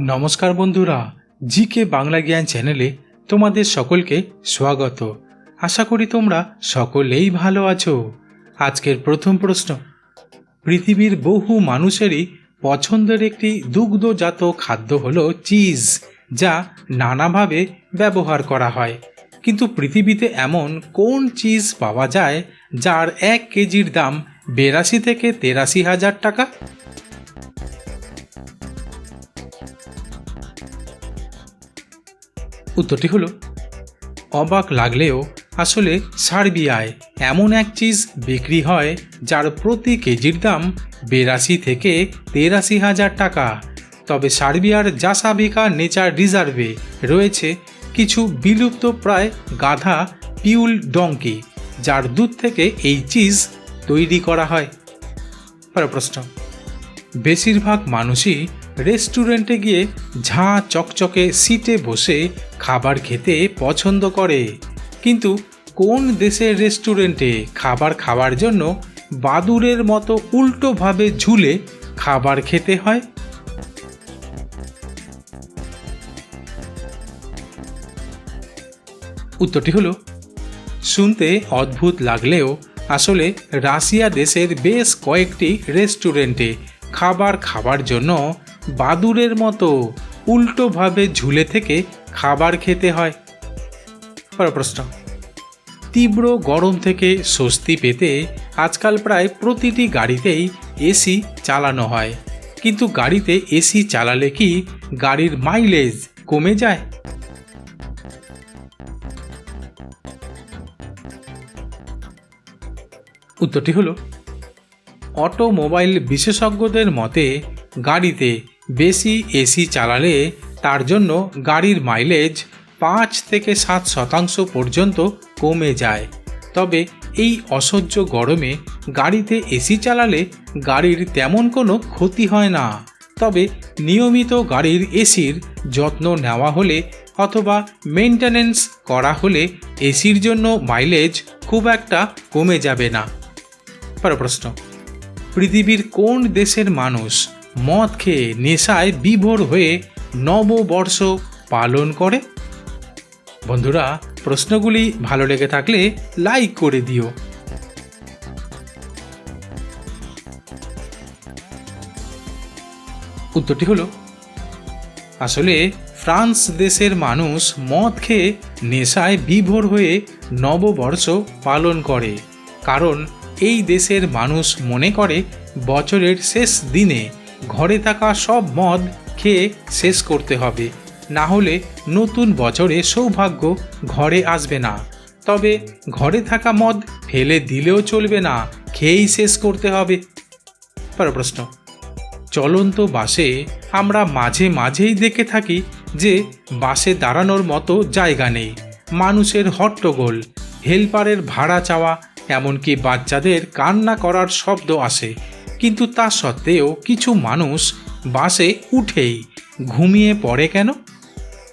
নমস্কার বন্ধুরা জি কে বাংলা জ্ঞান চ্যানেলে তোমাদের সকলকে স্বাগত। আশা করি তোমরা সকলেই ভালো আছো। আজকের প্রথম প্রশ্ন, পৃথিবীর বহু মানুষেরই পছন্দের একটি দুগ্ধজাত খাদ্য হলো চিজ, যা নানাভাবে ব্যবহার করা হয়। কিন্তু পৃথিবীতে এমন কোন চিজ পাওয়া যায়, যার এক কেজির দাম বেরাশি থেকে তেরাশি হাজার টাকা? উত্তরটি হলো, অবাক লাগলেও আসলে সার্বিয়ায় এমন এক চিজ বিক্রি হয় যার প্রতি কেজির দাম বেরাশি থেকে তেরাশি হাজার টাকা। তবে সার্বিয়ার জাসাবিকা নেচার রিজার্ভে রয়েছে কিছু বিলুপ্ত প্রায় গাধা পিউল ডঙ্কি, যার দুধ থেকে এই চিজ তৈরি করা হয়। প্রশ্ন, বেশিরভাগ মানুষই রেস্টুরেন্টে গিয়ে ঝাঁ চকচকে সিটে বসে খাবার খেতে পছন্দ করে। কিন্তু কোন দেশের রেস্টুরেন্টে খাবার খাওয়ার জন্য বাদুরের মতো উল্টোভাবে ঝুলে খাবার খেতে হয়? উত্তরটি হলো, শুনতে অদ্ভুত লাগলেও আসলে রাশিয়া দেশের বেশ কয়েকটি রেস্টুরেন্টে খাবার খাবার জন্য বাদুরের মতো উল্টোভাবে ঝুলে থেকে খাবার খেতে হয়। প্রশ্ন। তীব্র গরম থেকে স্বস্তি পেতে আজকাল প্রায় প্রতিটি গাড়িতেই এসি চালানো হয়। কিন্তু গাড়িতে এসি চালালে কি গাড়ির মাইলেজ কমে যায়? উত্তরটি হলো, অটোমোবাইল বিশেষজ্ঞদের মতে গাড়িতে বেশি এসি চালালে তার জন্য গাড়ির মাইলেজ পাঁচ থেকে সাত শতাংশ পর্যন্ত কমে যায়। তবে এই অসহ্য গরমে গাড়িতে এসি চালালে গাড়ির তেমন কোনো ক্ষতি হয় না। তবে নিয়মিত গাড়ির এসির যত্ন নেওয়া হলে অথবা মেনটেনেন্স করা হলে এসির জন্য মাইলেজ খুব একটা কমে যাবে না। পরের প্রশ্ন, পৃথিবীর কোন দেশের মানুষ মদ খেয়ে নেশায় বিভোর হয়ে নববর্ষ পালন করে। বন্ধুরা, প্রশ্নগুলি ভালো লেগে থাকলে লাইক করে দিও। উত্তরটি হলো, আসলে ফ্রান্স দেশের মানুষ মদ খেয়ে নেশায় বিভোর হয়ে নববর্ষ পালন করে, কারণ এই দেশের মানুষ মনে করে বছরের শেষ দিনে ঘরে থাকা সব মদ খেয়ে শেষ করতে হবে। না হলে নতুন বছরে সৌভাগ্য ঘরে আসবে না। তবে ঘরে থাকা মদ ফেলে দিলেও চলবে না, খেয়েই শেষ করতে হবে। পরের প্রশ্ন। চলন্ত বাসে আমরা মাঝে মাঝেই দেখে থাকি যে বাসে দাঁড়ানোর মতো জায়গা নেই, মানুষের হট্টগোল, হেল্পারের ভাড়া চাওয়া, এমনকি বাচ্চাদের কান্না করার শব্দ আসে। কিন্তু তা সত্ত্বেও কিছু মানুষ বাসে উঠেই ঘুমিয়ে পড়ে কেন?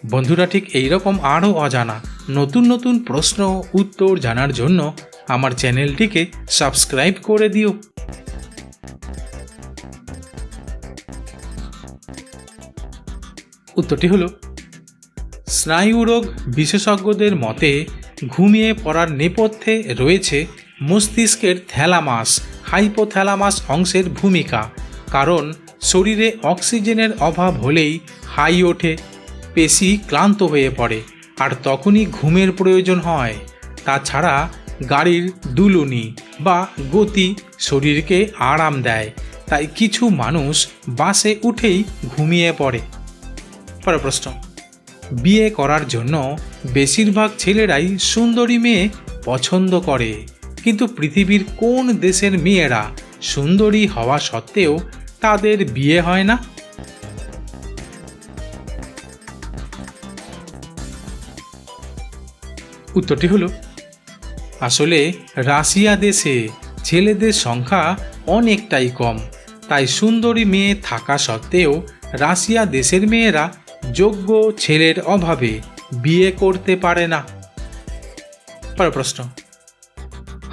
বন্ধুরা, ঠিক এইরকম আরও অজানা নতুন নতুন প্রশ্ন, উত্তর জানার জন্য আমার চ্যানেলটিকে সাবস্ক্রাইব করে দিও। উত্তরটি হলো, স্নায়ুরোগ বিশেষজ্ঞদের মতে ঘুমিয়ে পড়ার নেপথ্যে রয়েছে মস্তিষ্কের থ্যালামাস, হাইপোথ্যালামাস অংশের ভূমিকা, কারণ শরীরে অক্সিজেনের অভাব হলেই হাই ওঠে, পেশি ক্লান্ত হয়ে পড়ে, আর তখনই ঘুমের প্রয়োজন হয়। তাছাড়া গাড়ির দুলুনি বা গতি শরীরকে আরাম দেয়, তাই কিছু মানুষ বাসে উঠেই ঘুমিয়ে পড়ে। পরের প্রশ্ন, বিয়ে করার জন্য বেশিরভাগ ছেলেরাই সুন্দরী মেয়ে পছন্দ করে। কিন্তু পৃথিবীর কোন দেশের মেয়েরা সুন্দরী হওয়া সত্ত্বেও তাদের বিয়ে হয় না? উত্তরটি হলো, আসলে রাশিয়া দেশে ছেলেদের সংখ্যা অনেকটাই কম। তাই সুন্দরী মেয়ে থাকা সত্ত্বেও রাশিয়া দেশের মেয়েরা যোগ্য ছেলের অভাবে বিয়ে করতে পারে না। পরের প্রশ্ন।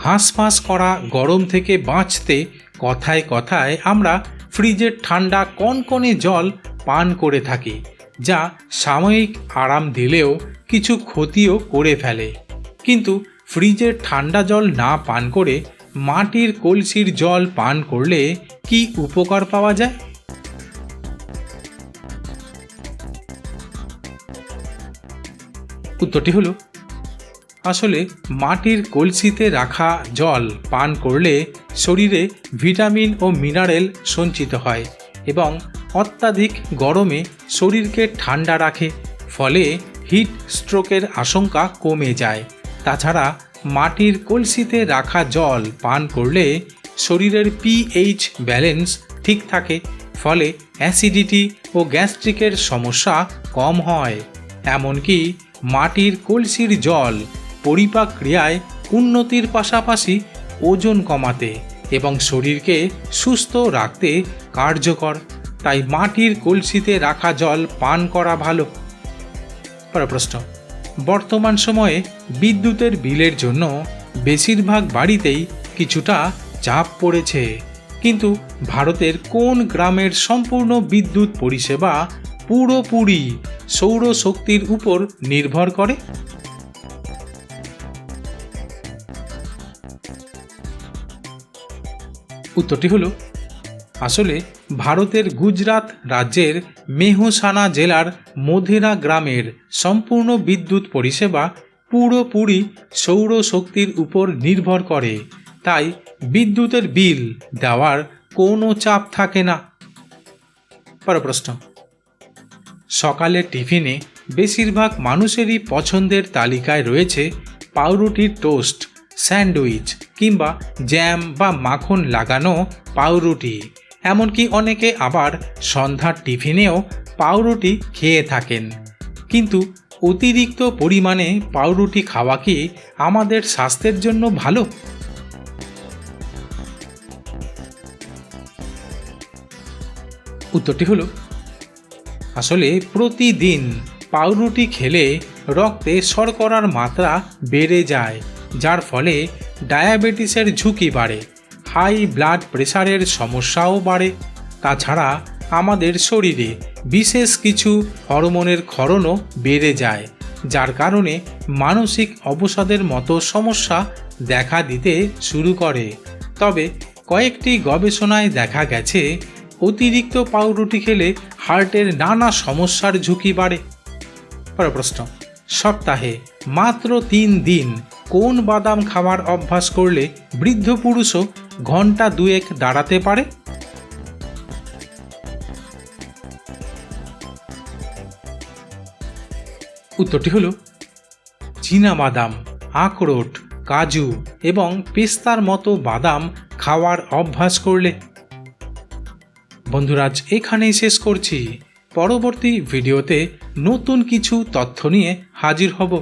হাঁসফাঁস করা গরম থেকে বাঁচতে কথায় কথায় আমরা ফ্রিজের ঠান্ডা কনকনে জল পান করে থাকি, যা সাময়িক আরাম দিলেও কিছু ক্ষতিও করে ফেলে। কিন্তু ফ্রিজের ঠান্ডা জল না পান করে মাটির কলসির জল পান করলে কি উপকার পাওয়া যায়? উত্তরটি হলো আসলে মাটির কলসিতে রাখা জল পান করলে শরীরে ভিটামিন ও মিনারেল সঞ্চিত হয় এবং অত্যাধিক গরমে শরীরকে ঠান্ডা রাখে, ফলে হিট স্ট্রোকের আশঙ্কা কমে যায়। তাছাড়া মাটির কলসিতে রাখা জল পান করলে শরীরের পিএইচ ব্যালেন্স ঠিক থাকে, ফলে অ্যাসিডিটি ও গ্যাস্ট্রিকের সমস্যা কম হয়। এমনকি মাটির কলসির জল পরিপাক ক্রিয়ায় উন্নতির পাশাপাশি ওজন কমাতে এবং শরীরকে সুস্থ রাখতে কার্যকর। তাই মাটির কলসিতে রাখা জল পান করা ভালো। প্রশ্ন, বর্তমান সময়ে বিদ্যুতের বিলের জন্য বেশিরভাগ বাড়িতেই কিছুটা চাপ পড়েছে। কিন্তু ভারতের কোন গ্রামের সম্পূর্ণ বিদ্যুৎ পরিষেবা পুরোপুরি সৌরশক্তির উপর নির্ভর করে? উত্তরটি হলো, আসলে ভারতের গুজরাত রাজ্যের মেহসানা জেলার মোধেরা গ্রামের সম্পূর্ণ বিদ্যুৎ পরিষেবা পুরোপুরি সৌরশক্তির উপর নির্ভর করে। তাই বিদ্যুতের বিল দেওয়ার কোনো চাপ থাকে না। প্রশ্ন সকালের টিফিনে বেশিরভাগ মানুষেরই পছন্দের তালিকায় রয়েছে পাউরুটির টোস্ট। স্যান্ডউইচ কিংবা জ্যাম বা মাখন লাগানো পাউরুটি। এমনকি অনেকে আবার সন্ধ্যার টিফিনেও পাউরুটি খেয়ে থাকেন। কিন্তু অতিরিক্ত পরিমাণে পাউরুটি খাওয়া কি আমাদের স্বাস্থ্যের জন্য ভালো? উত্তরটি হলো, আসলে প্রতিদিন পাউরুটি খেলে রক্তে শর্করার মাত্রা বেড়ে যায় যার ফলে ডায়াবেটিসের ঝুঁকি বাড়ে, হাই ব্লাড প্রেশারের সমস্যাও বাড়ে। তাছাড়া আমাদের শরীরে বিশেষ কিছু হরমোনের ক্ষরণও বেড়ে যায়, যার কারণে মানসিক অবসাদের মতো সমস্যা দেখা দিতে শুরু করে। তবে কয়েকটি গবেষণায় দেখা গেছে, অতিরিক্ত পাউরুটি খেলে হার্টের নানা সমস্যার ঝুঁকি বাড়ে। পরের প্রশ্ন, সপ্তাহে মাত্র তিন দিন কোন বাদাম খাওয়ার অভ্যাস করলে বৃদ্ধ পুরুষও ঘণ্টা দুয়েক দাঁড়াতে পারে? উত্তরটি হলো বাদাম, আখরোট, কাজু এবং পেস্তার মতো বাদাম খাওয়ার অভ্যাস করলে। বন্ধুরাজ, এখানেই শেষ করছি। পরবর্তী ভিডিওতে নতুন কিছু তথ্য নিয়ে হাজির হব।